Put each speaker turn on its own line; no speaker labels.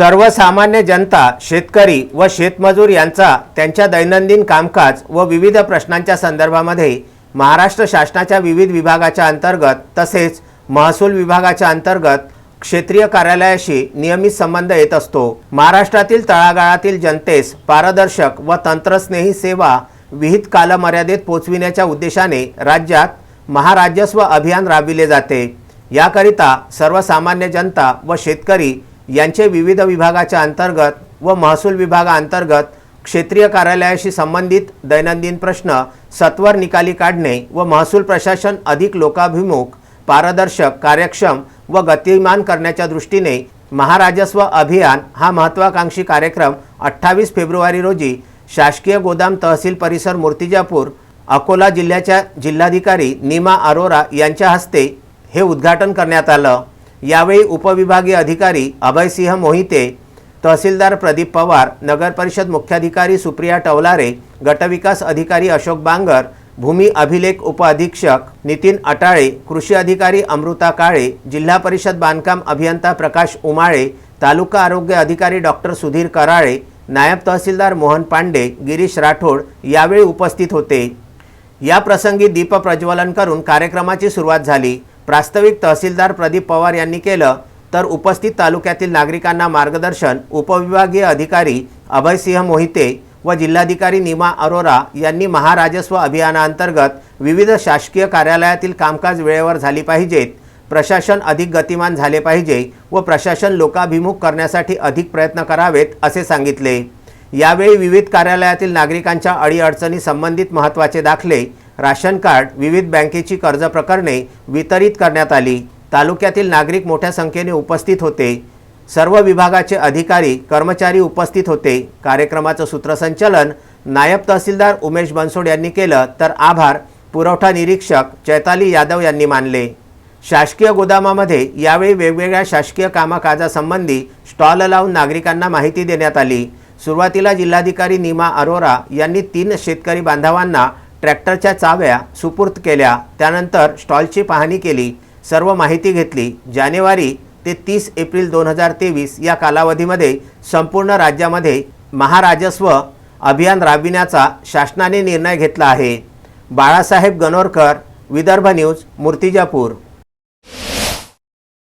सर्वसामान्य जनता शेतकरी व शेतमजूर यांचा त्यांच्या दैनंदिन कामकाज व विविध प्रश्नांच्या संदर्भामध्ये महाराष्ट्र शासनाच्या विविध विभागाच्या अंतर्गत तसेच महसूल विभागाच्या अंतर्गत क्षेत्रीय कार्यालयाशी नियमित संबंध येत असतो. महाराष्ट्रातील तळागाळातील जनतेस पारदर्शक व तंत्रस्नेही सेवा विहित कालमर्यादेत पोचविण्याच्या उद्देशाने राज्यात महाराजस्व अभियान राबविले जाते. याकरिता सर्वसामान्य जनता व शेतकरी यांचे विविध विभागाच्या अंतर्गत व महसूल विभागाअंतर्गत क्षेत्रीय कार्यालयाशी संबंधित दैनंदिन प्रश्न सत्वर निकाली काढणे व महसूल प्रशासन अधिक लोकाभिमुख पारदर्शक कार्यक्षम व गतिमान करण्याच्या दृष्टीने महाराजस्व अभियान हा महत्त्वाकांक्षी कार्यक्रम अठ्ठावीस फेब्रुवारी रोजी शासकीय गोदाम तहसील परिसर मूर्तिजापूर अकोला जिल्ह्याच्या जिल्हाधिकारी नीमा अरोरा यांच्या हस्ते हे उद्घाटन करण्यात आलं. यावेळी उपविभागीय अधिकारी अभयसिंह मोहिते तहसीलदार प्रदीप पवार नगरपरिषद मुख्याधिकारी सुप्रिया टवलारे गटविकास अधिकारी अशोक बांगर भूमी अभिलेख उपअधीक्षक नितीन अटाळे कृषी अधिकारी अमृता काळे जिल्हा परिषद बांधकाम अभियंता प्रकाश उमाळे तालुका आरोग्य अधिकारी डॉक्टर सुधीर कराळे नायब तहसीलदार मोहन पांडे गिरीश राठोड यावेळी उपस्थित होते. या प्रसंगी दीप प्रज्वलन करून कार्यक्रमाची सुरुवात झाली. प्रास्ताविक तहसीलदार प्रदीप पवार यांनी केलं तर उपस्थित तालुक्यातील नागरिकांना मार्गदर्शन उपविभागीय अधिकारी अभयसिंह मोहिते व जिल्हाधिकारी नीमा अरोरा यांनी महाराजस्व अभियानाअंतर्गत विविध शासकीय कार्यालयातील कामकाज वेळेवर झाली पाहिजेत प्रशासन अधिक गतिमान झाले पाहिजे व प्रशासन लोकाभिमुख करण्यासाठी अधिक प्रयत्न करावेत असे सांगितले. यावेळी विविध कार्यालयातील नागरिकांच्या अडीअडचणी संबंधित महत्त्वाचे दाखले राशन कार्ड विविध बँकेची कर्ज प्रकरणे वितरित करण्यात आली. तालुक्यातील नागरिक मोठ्या संख्येने उपस्थित होते. सर्व विभागाचे अधिकारी कर्मचारी उपस्थित होते. कार्यक्रमाचं सूत्रसंचालन नायब तहसीलदार उमेश बनसोड यांनी केलं तर आभार. पुरवठा निरीक्षक चैताली यादव यांनी मानले. शासकीय गोदामामध्ये यावेळी वेगवेगळ्या शासकीय कामकाजासंबंधी स्टॉल लावून नागरिकांना माहिती देण्यात आली. सुरुवातीला जिल्हाधिकारी नीमा अरोरा यांनी तीन शेतकरी बांधवांना ट्रॅक्टरच्या चाव्या सुपूर्द केल्या त्यानंतर स्टॉलची पाहणी केली सर्व माहिती घेतली. जानेवारी ते तीस एप्रिल दोन हजार तेवीस या कालावधीमध्ये संपूर्ण राज्यामध्ये महाराजस्व अभियान राबविण्याचा शासनाने निर्णय घेतला आहे. बाळासाहेब गणोरकर विदर्भ न्यूज मूर्तिजापूर.